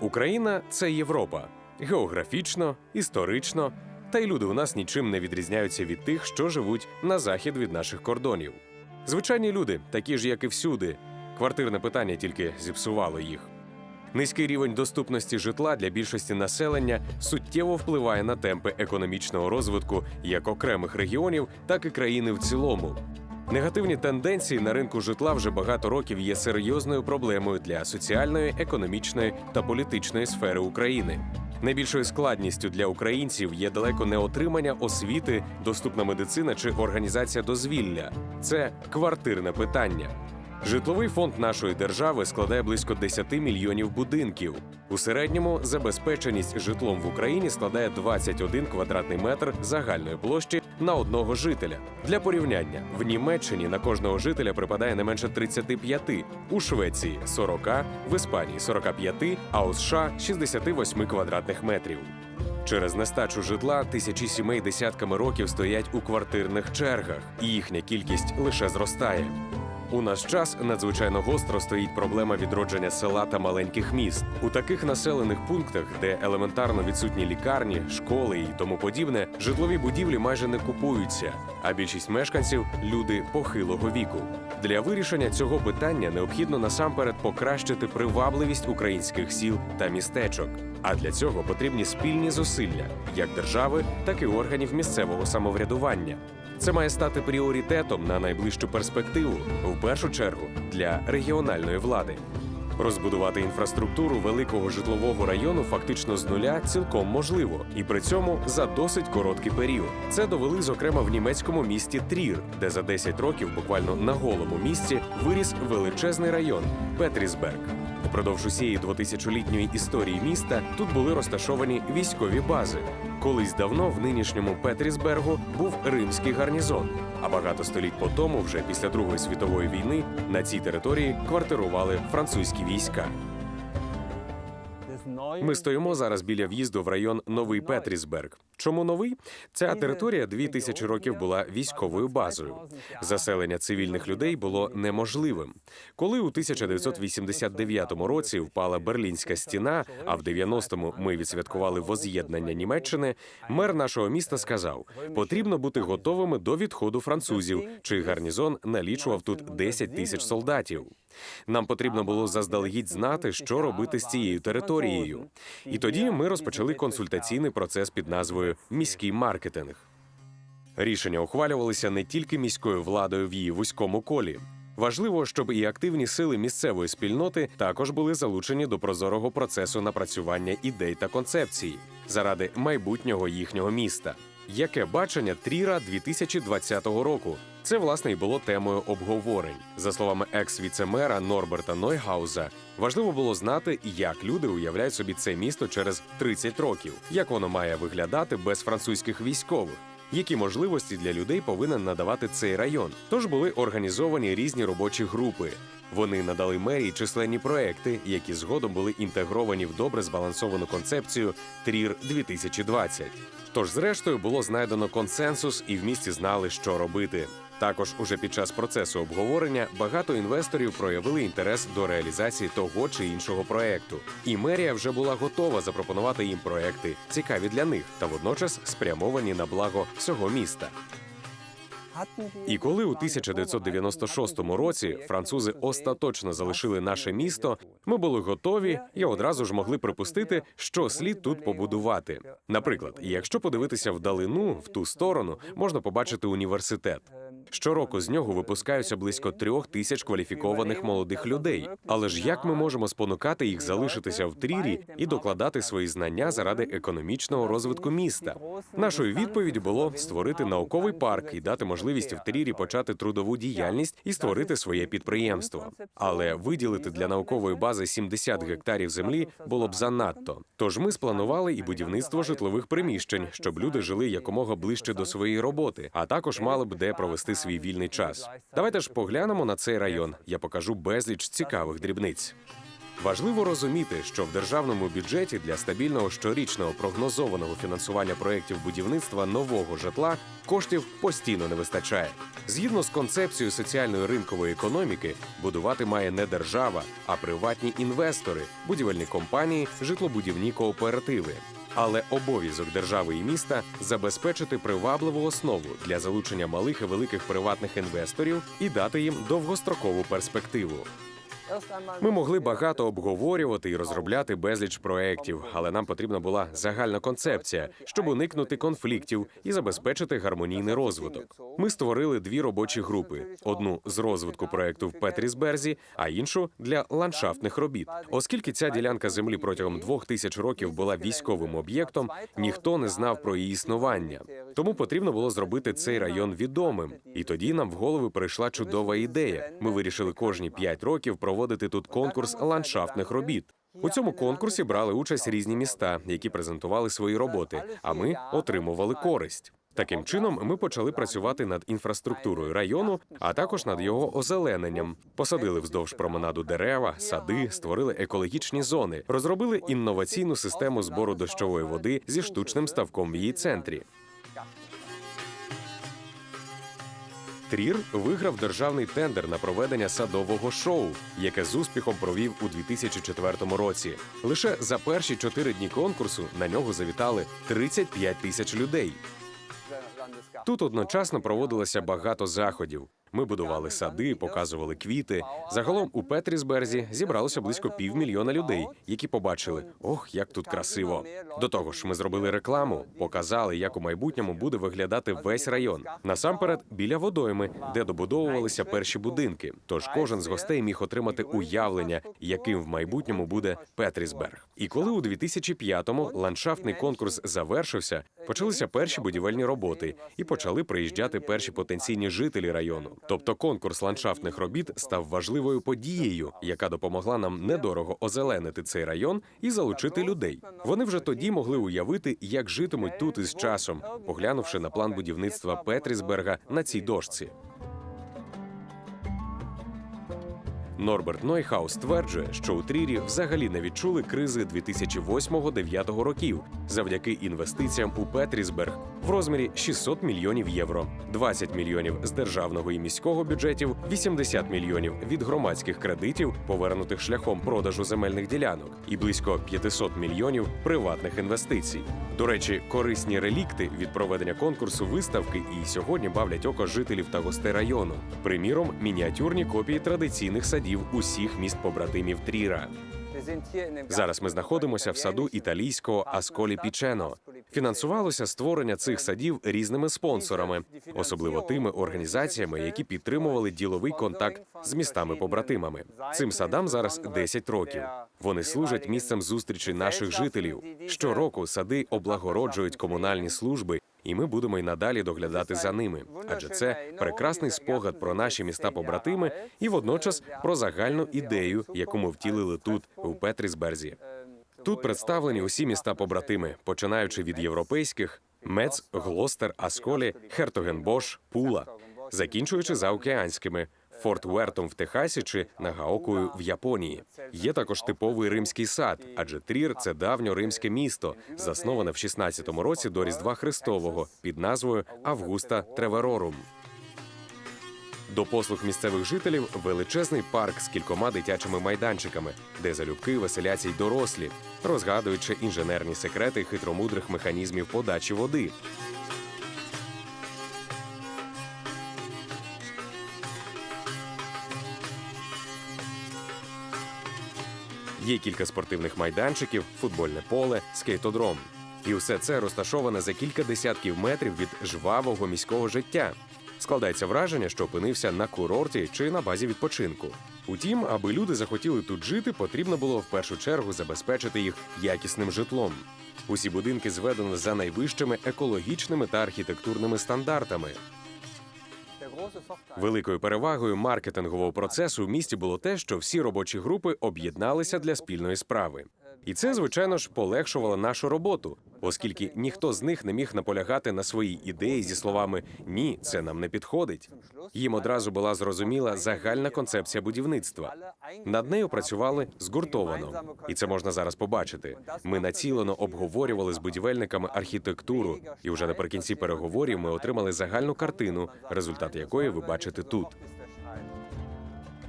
Україна це Європа географічно, історично, та й люди у нас нічим не відрізняються від тих, що живуть на захід від наших кордонів. Звичайні люди, такі ж, як і всюди. Квартирне питання тільки зіпсувало їх. Низький рівень доступності житла для більшості населення суттєво впливає на темпи економічного розвитку як окремих регіонів, так і країни в цілому. Негативні тенденції на ринку житла вже багато років є серйозною проблемою для соціальної, економічної та політичної сфери України. Найбільшою складністю для українців є далеко не отримання освіти, доступна медицина чи організація дозвілля. Це квартирне питання. Житловий фонд нашої держави складає близько 10 мільйонів будинків. У середньому забезпеченість житлом в Україні складає 21 квадратний метр загальної площі на одного жителя. Для порівняння в Німеччині на кожного жителя припадає не менше 35, у Швеції 40, в Іспанії 45, а у США 68 квадратних метрів. Через нестачу житла тисячі сімей десятками років стоять у квартирних чергах, і їхня кількість лише зростає. У наш час надзвичайно гостро стоїть проблема відродження села та маленьких міст. У таких населених пунктах, де елементарно відсутні лікарні, школи і тому подібне, житлові будівлі майже не купуються, а більшість мешканців люди похилого віку. Для вирішення цього питання необхідно насамперед покращити привабливість українських сіл та містечок. А для цього потрібні спільні зусилля як держави, так і органів місцевого самоврядування. Це має стати пріоритетом на найближчу перспективу, в першу чергу для регіональної влади. Розбудувати інфраструктуру великого житлового району фактично з нуля цілком можливо, і при цьому за досить короткий період. Це довели зокрема в німецькому місті Трір, де за 10 років буквально на голому місці виріс величезний район Петрісберг. Упродовж усієї 2000-літньої історії міста тут були розташовані військові бази. Колись давно в нинішньому Петрісбергу був римський гарнізон. А багато століть по тому, вже після Другої світової війни, на цій території квартирували французькі війська. Ми стоїмо зараз біля в'їзду в район Новий Петрісберг. Чому новий? Ця територія дві тисячі років була військовою базою. Заселення цивільних людей було неможливим. Коли у 1989 році впала Берлінська стіна, а в 90-му ми відсвяткували воз'єднання Німеччини, мер нашого міста сказав: потрібно бути готовими до відходу французів, чий гарнізон налічував тут 10 тисяч солдатів. Нам потрібно було заздалегідь знати, що робити з цією територією. І тоді ми розпочали консультаційний процес під назвою Міський маркетинг. Рішення ухвалювалися не тільки міською владою в її вузькому колі. Важливо, щоб і активні сили місцевої спільноти також були залучені до прозорого процесу напрацювання ідей та концепцій заради майбутнього їхнього міста. Яке бачення Тріра 2020 року? Це власне і було темою обговорень. За словами екс-віцемера Норберта Нойгауза, важливо було знати, як люди уявляють собі це місто через 30 років, як воно має виглядати без французьких військових. Які можливості для людей повинен надавати цей район? Тож були організовані різні робочі групи. Вони надали мерії численні проекти, які згодом були інтегровані в добре збалансовану концепцію Трір 2020 Тож, зрештою, було знайдено консенсус, і в місті знали, що робити. Також уже під час процесу обговорення багато інвесторів проявили інтерес до реалізації того чи іншого проекту. І мерія вже була готова запропонувати їм проекти, цікаві для них та водночас спрямовані на благо всього міста. І коли у 1996 році французи остаточно залишили наше місто, ми були готові і одразу ж могли припустити, що слід тут побудувати. Наприклад, якщо подивитися вдалину в ту сторону, можна побачити університет. Щороку з нього випускаються близько трьох тисяч кваліфікованих молодих людей. Але ж як ми можемо спонукати їх залишитися в трірі і докладати свої знання заради економічного розвитку міста? Нашою відповіддю було створити науковий парк і дати можливість в трірі почати трудову діяльність і створити своє підприємство. Але виділити для наукової бази 70 гектарів землі було б занадто. Тож ми спланували і будівництво житлових приміщень, щоб люди жили якомога ближче до своєї роботи, а також мали б де провести свій вільний час. Давайте ж поглянемо на цей район. Я покажу безліч цікавих дрібниць. Важливо розуміти, що в державному бюджеті для стабільного щорічного прогнозованого фінансування проєктів будівництва нового житла коштів постійно не вистачає. Згідно з концепцією соціальної ринкової економіки, будувати має не держава, а приватні інвестори, будівельні компанії, житлобудівні кооперативи. Але обов'язок держави і міста забезпечити привабливу основу для залучення малих і великих приватних інвесторів і дати їм довгострокову перспективу. Ми могли багато обговорювати і розробляти безліч проєктів, але нам потрібна була загальна концепція, щоб уникнути конфліктів і забезпечити гармонійний розвиток. Ми створили дві робочі групи: одну з розвитку проєкту в Петрісберзі, а іншу для ландшафтних робіт. Оскільки ця ділянка землі протягом двох тисяч років була військовим об'єктом, ніхто не знав про її існування. Тому потрібно було зробити цей район відомим. І тоді нам в голови прийшла чудова ідея. Ми вирішили кожні п'ять років проводити тут конкурс ландшафтних робіт. У цьому конкурсі брали участь різні міста, які презентували свої роботи, а ми отримували користь. Таким чином, ми почали працювати над інфраструктурою району, а також над його озелененням. Посадили вздовж променаду дерева, сади, створили екологічні зони, розробили інноваційну систему збору дощової води зі штучним ставком в її центрі. Трір виграв державний тендер на проведення садового шоу, яке з успіхом провів у 2004 році. Лише за перші чотири дні конкурсу на нього завітали 35 тисяч людей. Тут одночасно проводилося багато заходів. Ми будували сади, показували квіти. Загалом у Петрісберзі зібралося близько півмільйона людей, які побачили, ох, як тут красиво. До того ж, ми зробили рекламу, показали, як у майбутньому буде виглядати весь район. Насамперед, біля водойми, де добудовувалися перші будинки. Тож кожен з гостей міг отримати уявлення, яким в майбутньому буде Петрісберг. І коли у 2005-му ландшафтний конкурс завершився, почалися перші будівельні роботи і почали приїжджати перші потенційні жителі району. Тобто конкурс ландшафтних робіт став важливою подією, яка допомогла нам недорого озеленити цей район і залучити людей. Вони вже тоді могли уявити, як житимуть тут із часом, поглянувши на план будівництва Петрісберга на цій дошці. Норберт Нойхаус стверджує, що у Трірі взагалі не відчули кризи 2008-2009 років завдяки інвестиціям у Петрісберг в розмірі 600 мільйонів євро, 20 мільйонів з державного і міського бюджетів, 80 мільйонів від громадських кредитів, повернутих шляхом продажу земельних ділянок, і близько 500 мільйонів приватних інвестицій. До речі, корисні релікти від проведення конкурсу виставки і сьогодні бавлять око жителів та гостей району. Приміром, мініатюрні копії традиційних садів усіх міст побратимів Тріра. Зараз ми знаходимося в саду італійського Асколі Пічено. Фінансувалося створення цих садів різними спонсорами, особливо тими організаціями, які підтримували діловий контакт з містами-побратимами. Цим садам зараз 10 років. Вони служать місцем зустрічі наших жителів. Щороку сади облагороджують комунальні служби, і ми будемо й надалі доглядати за ними. Адже це прекрасний спогад про наші міста-побратими і водночас про загальну ідею, яку ми втілили тут, у Петрісберзі. Тут представлені усі міста побратими, починаючи від європейських Мец, Глостер, Асколі, Хертогенбош, Пула, закінчуючи заокеанськими. Форт Уертом в Техасі чи Нагаокою в Японії є також типовий римський сад, адже Трір це давньоримське місто, засноване в 16-му році до Різдва Христового під назвою Августа Треверорум. До послуг місцевих жителів величезний парк з кількома дитячими майданчиками, де залюбки веселяться й дорослі, розгадуючи інженерні секрети хитромудрих механізмів подачі води. Є кілька спортивних майданчиків, футбольне поле, скейтодром. І все це розташоване за кілька десятків метрів від жвавого міського життя. Складається враження, що опинився на курорті чи на базі відпочинку. Утім, аби люди захотіли тут жити, потрібно було в першу чергу забезпечити їх якісним житлом. Усі будинки зведено за найвищими екологічними та архітектурними стандартами. Великою перевагою маркетингового процесу в місті було те, що всі робочі групи об'єдналися для спільної справи. І це, звичайно ж, полегшувало нашу роботу, оскільки ніхто з них не міг наполягати на своїй ідеї зі словами Ні, це нам не підходить. Їм одразу була зрозуміла загальна концепція будівництва. Над нею працювали згуртовано, і це можна зараз побачити. Ми націлено обговорювали з будівельниками архітектуру, і вже наприкінці переговорів ми отримали загальну картину, результат якої ви бачите тут.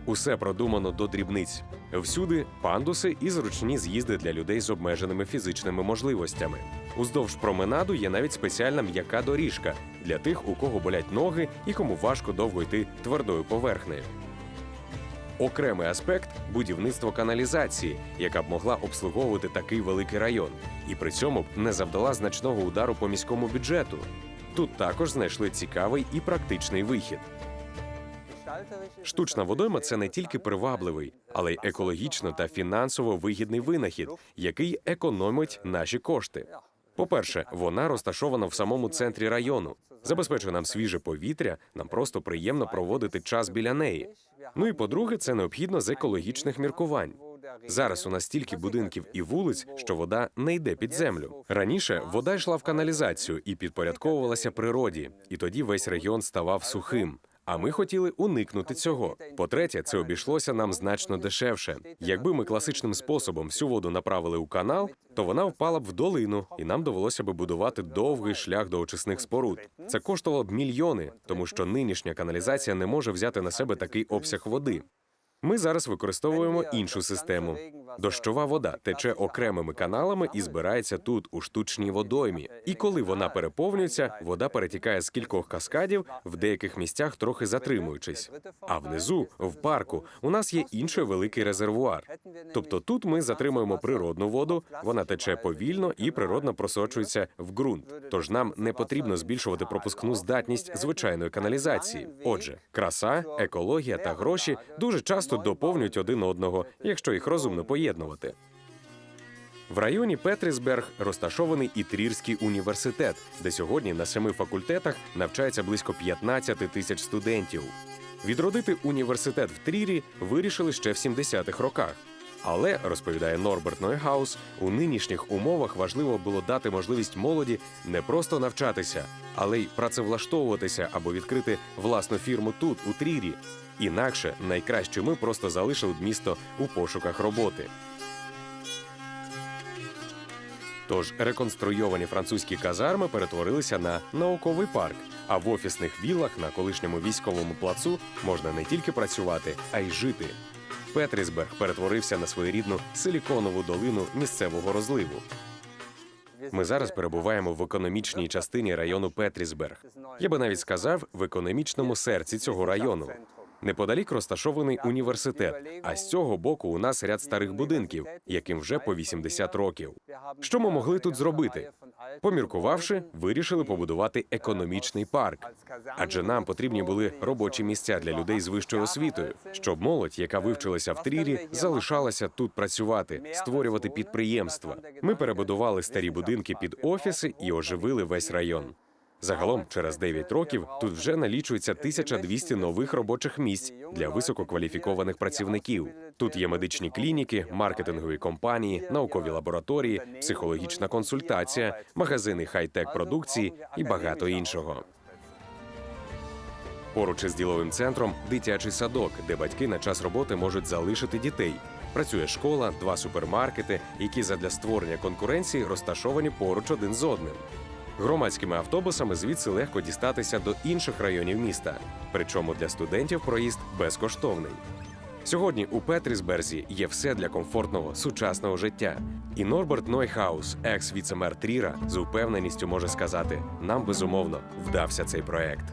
Усе продумано до дрібниць. Всюди пандуси і зручні з'їзди для людей з обмеженими фізичними можливостями. Уздовж променаду є навіть спеціальна м'яка доріжка для тих, у кого болять ноги і кому важко довго йти твердою поверхнею. Окремий аспект будівництво каналізації, яка б могла обслуговувати такий великий район, і при цьому б не завдала значного удару по міському бюджету. Тут також знайшли цікавий і практичний вихід. Штучна водойма це не тільки привабливий, але й екологічно та фінансово вигідний винахід, який економить наші кошти. По-перше, вона розташована в самому центрі району, забезпечує нам свіже повітря, нам просто приємно проводити час біля неї. Ну і по-друге, це необхідно з екологічних міркувань. Зараз у нас стільки будинків і вулиць, що вода не йде під землю. Раніше вода йшла в каналізацію і підпорядковувалася природі, і тоді весь регіон ставав сухим. А ми хотіли уникнути цього. По-третє, це обійшлося нам значно дешевше. Якби ми класичним способом всю воду направили у канал, то вона впала б в долину, і нам довелося б будувати довгий шлях до очисних споруд. Це коштувало б мільйони, тому що нинішня каналізація не може взяти на себе такий обсяг води. Ми зараз використовуємо іншу систему. Дощова вода тече окремими каналами і збирається тут, у штучній водоймі. І коли вона переповнюється, вода перетікає з кількох каскадів, в деяких місцях трохи затримуючись. А внизу, в парку, у нас є інший великий резервуар. Тобто тут ми затримуємо природну воду, вона тече повільно і природно просочується в ґрунт. Тож нам не потрібно збільшувати пропускну здатність звичайної каналізації. Отже, краса, екологія та гроші дуже часто доповнюють один одного, якщо їх розумно поєднувати. В районі Петрісберг розташований і Трірський університет, де сьогодні на семи факультетах навчається близько 15 тисяч студентів. Відродити університет в Трірі вирішили ще в 70-х роках. Але, розповідає Норберт Нойгаус, у нинішніх умовах важливо було дати можливість молоді не просто навчатися, але й працевлаштовуватися або відкрити власну фірму тут, у Трірі. Інакше найкраще ми просто залишили б місто у пошуках роботи. Тож реконструйовані французькі казарми перетворилися на науковий парк. А в офісних віллах на колишньому військовому плацу можна не тільки працювати, а й жити. Петрісберг перетворився на своєрідну силіконову долину місцевого розливу. Ми зараз перебуваємо в економічній частині району Петрісберг. Я би навіть сказав в економічному серці цього району. Неподалік розташований університет, а з цього боку у нас ряд старих будинків, яким вже по 80 років. Що ми могли тут зробити? Поміркувавши, вирішили побудувати економічний парк. Адже нам потрібні були робочі місця для людей з вищою освітою, щоб молодь, яка вивчилася в Трірі, залишалася тут працювати, створювати підприємства. Ми перебудували старі будинки під офіси і оживили весь район. Загалом, через 9 років тут вже налічується 1200 нових робочих місць для висококваліфікованих працівників. Тут є медичні клініки, маркетингові компанії, наукові лабораторії, психологічна консультація, магазини хай-тек продукції і багато іншого. Поруч із діловим центром дитячий садок, де батьки на час роботи можуть залишити дітей. Працює школа, два супермаркети, які задля створення конкуренції розташовані поруч один з одним. Громадськими автобусами звідси легко дістатися до інших районів міста. Причому для студентів проїзд безкоштовний. Сьогодні у Петрісберзі є все для комфортного сучасного життя. І Норберт Нойхаус, екс-віцемер Тріра, з упевненістю може сказати: нам безумовно вдався цей проект.